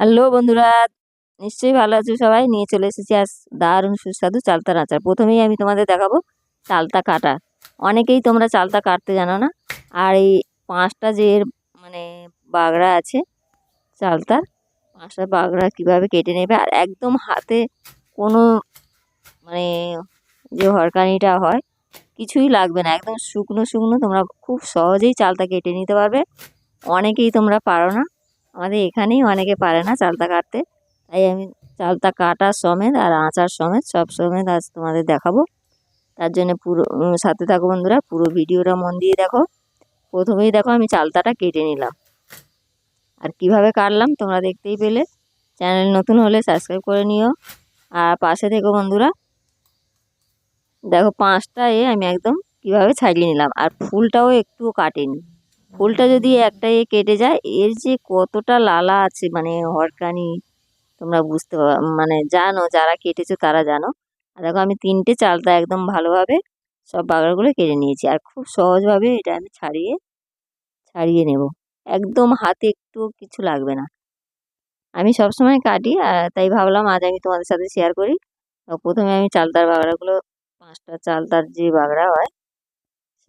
Hello বন্ধুরা, নিশ্চয়ই ভালো আছো সবাই? নিয়ে চলে এসেছি আজ দারুণ সুস্বাদু চালতার আচার প্রথমেই আমি তোমাদের দেখাবো চালতা কাটা। অনেকেই তোমরা চালতা কাটতে জানো না? আর এই পাঁচটা যে মানে বাগড়া আছে চালতার পাঁচটা বাগড়া কীভাবে কেটে নেবে? আর একদম হাতে কোনো মানে যে হরকানিটা হয়, কিছুই লাগবে না। একদম শুকনো শুকনো তোমরা খুব সহজেই চালতা কেটে নিতে পারবে। অনেকেই তোমরা পারো না। আমাদের এখানেই অনেকে পারে না চালতা কাটতে। তাই আমি চালতা কাটার সমেত আর আচার সমেত সব সমেত আজ তোমাদের দেখাবো। তার জন্য পুরো সাথে থাকো বন্ধুরা, পুরো ভিডিওটা মন দিয়ে দেখো। প্রথমেই দেখো আমি চালতাটা কেটে নিলাম। আর কীভাবে কাটলাম তোমরা দেখতেই পেলে। চ্যানেল নতুন হলে সাবস্ক্রাইব করে নিও। আর পাশে থেকো বন্ধুরা। দেখো পাঁচটা এ আমি একদম কীভাবে ছাড়িয়ে নিলাম। আর ফুলটাও একটুও কাটেনি। ফুলটা যদি একটা এ কেটে যায়, এর যে কতটা লালা আছে মানে হরকানি, তোমরা বুঝতে মানে জানো, যারা কেটেছো তারা জানো। আর দেখো, আমি তিনটে চালতা একদম ভালোভাবে সব বাগারগুলো কেটে নিয়েছি। আর খুব সহজভাবে এটা আমি ছাড়িয়ে ছাড়িয়ে নেব। একদম হাতে একটু কিছু লাগবে না। আমি সবসময় কাটি, আর তাই ভাবলাম আজ আমি তোমাদের সাথে শেয়ার করি। প্রথমে আমি চালতার বাগড়াগুলো পাঁচটা চালতার যে বাগড়া হয়,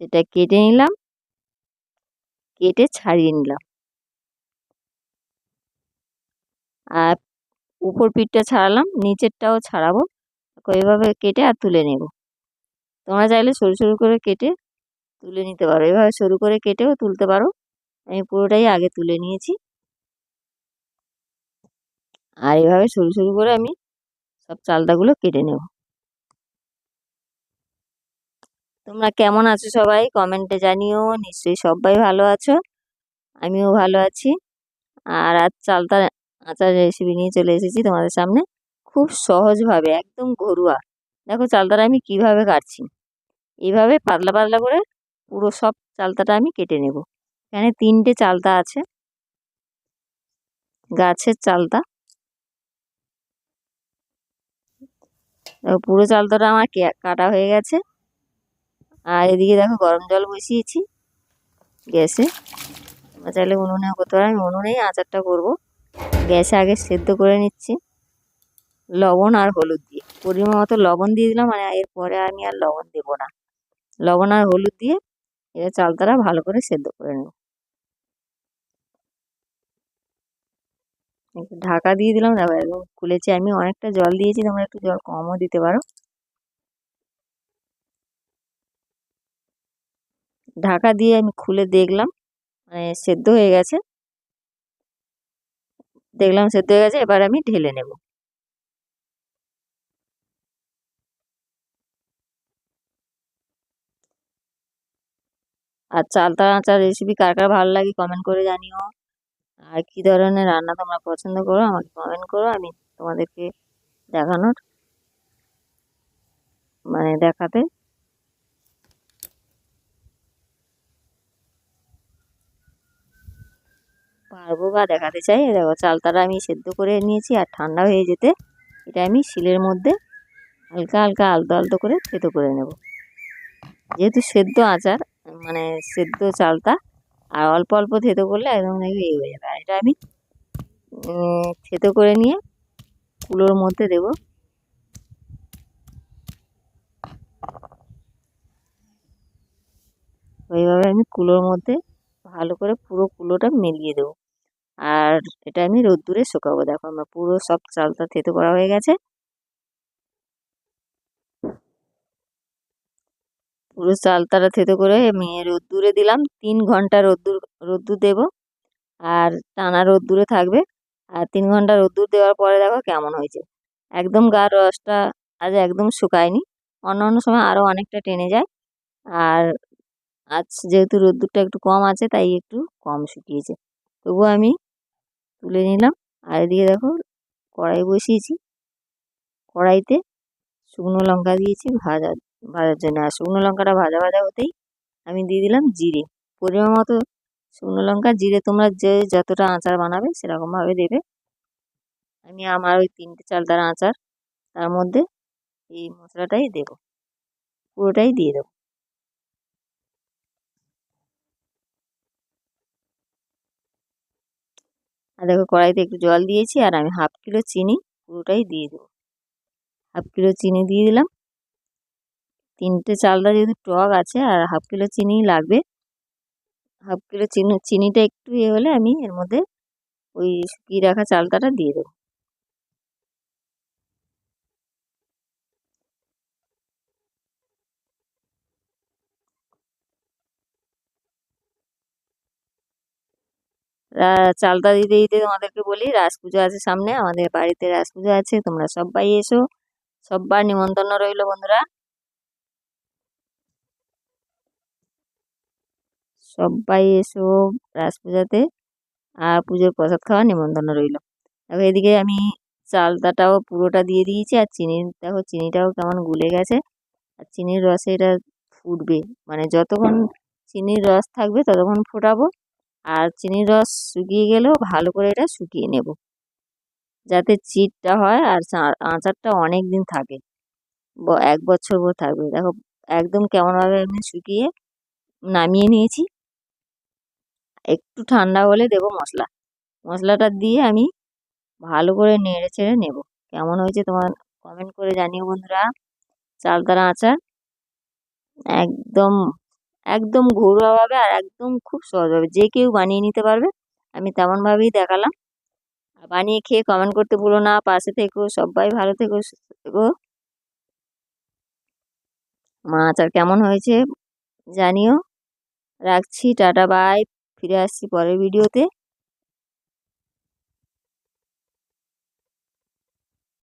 সেটা কেটে নিলাম। কেটে ছাড়িয়ে নিলাম। আর উপর পিঠটা ছাড়ালাম, নিচেরটাও ছাড়াবো। এইভাবে কেটে আর তুলে নেব। তোমরা চাইলে সরু সরু করে কেটে তুলে নিতে পারো। এভাবে সরু করে কেটেও তুলতে পারো। আমি পুরোটাই আগে তুলে নিয়েছি। আর এভাবে সরু সরু করে আমি সব চালতাগুলো কেটে নেব। তোমরা কেমন আছো সবাই? কমেন্টে জানিও, নিশ্চয়ই সবাই ভালো আছো। আমিও ভালো আছি। আর আজ চালতা আচার রেসিপি নিয়ে চলে এসেছি তোমাদের সামনে। খুব সহজভাবে, একদম ঘরোয়া। দেখো চালতাটা আমি কীভাবে কাটছি। এইভাবে পাতলা পাতলা করে পুরো সব চালতাটা আমি কেটে নেব। এখানে তিনটে চালতা আছে। গাছের চালতা। পুরো চালতাটা আমার কাটা হয়ে গেছে। আর এদিকে দেখো গরম জল বসিয়েছি, গ্যাসে। তোমরা চাইলে উনুনেও করতে পারো আমি উনুনেই আচারটা করব। গ্যাসে আগে সেদ্ধ করে নিচ্ছি, লবণ আর হলুদ দিয়ে। পরিমাণ মতো লবণ দিয়ে দিলাম মানে এরপরে আমি আর লবণ দেব না। লবণ আর হলুদ দিয়ে এটা চালতাটা ভালো করে সেদ্ধ করে নেব। ঢাকা দিয়ে দিলাম খুলেছি আমি, অনেকটা জল দিয়েছি, তোমরা একটু জল কমও দিতে পারো। ঢাকা দিয়ে আমি খুলে দেখলাম মানে সেদ্ধ হয়ে গেছে। দেখলাম সেদ্ধ হয়ে গেছে, এবার আমি ঢেলে নেব। আর চালতা আচার রেসিপি কার কার ভালো লাগে কমেন্ট করে জানিও। আর কি ধরনের রান্না তোমরা পছন্দ করো, আমাকে কমেন্ট করো, আমি তোমাদেরকে দেখানোর মানে দেখাতে পারব বা দেখাতে চাই। দেখো, চালতাটা আমি সেদ্ধ করে নিয়েছি আর ঠান্ডা হয়ে যেতে এটা আমি শিলের মধ্যে হালকা হালকা আলতো আলতো করে থেতো করে নেব। যেহেতু সেদ্ধ আচার মানে সেদ্ধ চালতা, আর অল্প অল্প থেতো করলে একদম নাকি এই হয়ে যাবে। আর এটা আমি থেতো করে নিয়ে কুলোর মধ্যে দেব। ওইভাবে আমি কুলোর মধ্যে ভালো করে পুরো কুলোটা মিলিয়ে দেবো। আর এটা আমি রোদ্দুরে শুকাবো। দেখো আমার পুরো সব চালটা থেতো করা হয়ে গেছে। পুরো চালতাটা থেতো করে আমি রোদ্দুরে দিলাম। তিন ঘণ্টা রোদ্দুর রোদ্দুর দেব। আর টানা রোদ্দুরে থাকবে। আর তিন ঘণ্টা রোদ্দুর দেওয়ার পরে দেখো কেমন হয়েছে। একদম গার রসটা আজ একদম শুকায়নি। অন্য অন্য সময় আরও অনেকটা টেনে যায়। আর আজ যেহেতু রোদ্দুরটা একটু কম আছে, তাই একটু কম শুকিয়েছে। তবুও আমি তুলে নিলাম। আর এদিকে দেখো, কড়াই বসিয়েছি। কড়াইতে শুকনো লঙ্কা দিয়েছি ভাজা, ভাজার জন্য। আর শুকনো লঙ্কাটা ভাজা ভাজা হতেই আমি দিয়ে দিলাম জিরে। পরিমাণ মতো শুকনো লঙ্কা, জিরে তোমরা যে যতটা আচার বানাবে সেরকমভাবে দেবে। আমি আমার ওই তিনটে চালতার আচার, তার মধ্যে এই মশলাটাই দেব। পুরোটাই দিয়ে দেবো। আর দেখো কড়াইতে একটু জল দিয়েছি আর আমি হাফ কিলো চিনি পুরোটাই দিয়ে দেবো। হাফ কিলো চিনি দিয়ে দিলাম। তিনটে চালটা যেহেতু টক আছে আর হাফ কিলো চিনি লাগবে, হাফ কিলো চিনি, চিনিটা একটু ইয়ে হলে আমি এর মধ্যে ওই শুকিয়ে রাখা চালতাটা দিয়ে দেবো। চালতা দিতে দিতে তোমাদেরকে বলি, রাস পুজো আছে সামনে, আমাদের বাড়িতে রাস পুজো আছে, তোমরা সবাই এসো। সব্বার নিমন্ত্রণ রইল বন্ধুরা। সবাই এসো রাস পূজাতে, আর পুজোর প্রসাদ খাওয়ার নিমন্ত্রণ রইল। দেখো, এদিকে আমি চালতাটাও পুরোটা দিয়ে দিয়েছি, আর চিনি, দেখো, চিনিটাও কেমন গুলে গেছে। আর চিনির রসে এটা ফুটবে মানে যতক্ষণ চিনির রস থাকবে ততক্ষণ ফোটাবো। আর চিনির রস শুকিয়ে গেলেও ভালো করে এটা শুকিয়ে নেব। যাতে চিটটা হয় আর আচারটা অনেক দিন থাকে এক বছর পর থাকবে। দেখো, একদম কেমনভাবে আমি শুকিয়ে নামিয়ে নিয়েছি। একটু ঠান্ডা হলে দেবো মশলা। মশলাটা দিয়ে আমি ভালো করে নেড়ে চেড়ে নেব। কেমন হয়েছে তোমার কমেন্ট করে জানিও বন্ধুরা। চালতারা আচার। একদম একদম ঘরোয়াভাবে আর একদম খুব সহজভাবে যে কেউ বানিয়ে নিতে পারবে, আমি তেমনভাবেই দেখালাম। আর বানিয়ে খেয়ে কমেন্ট করতে বলো না। পাশে থেকো, সবাই ভালো থেকো, সুস্থ থেকো। মা আচার কেমন হয়েছে জানিও। রাখছি, টাটা বাই ফিরে আসছি পরের ভিডিওতে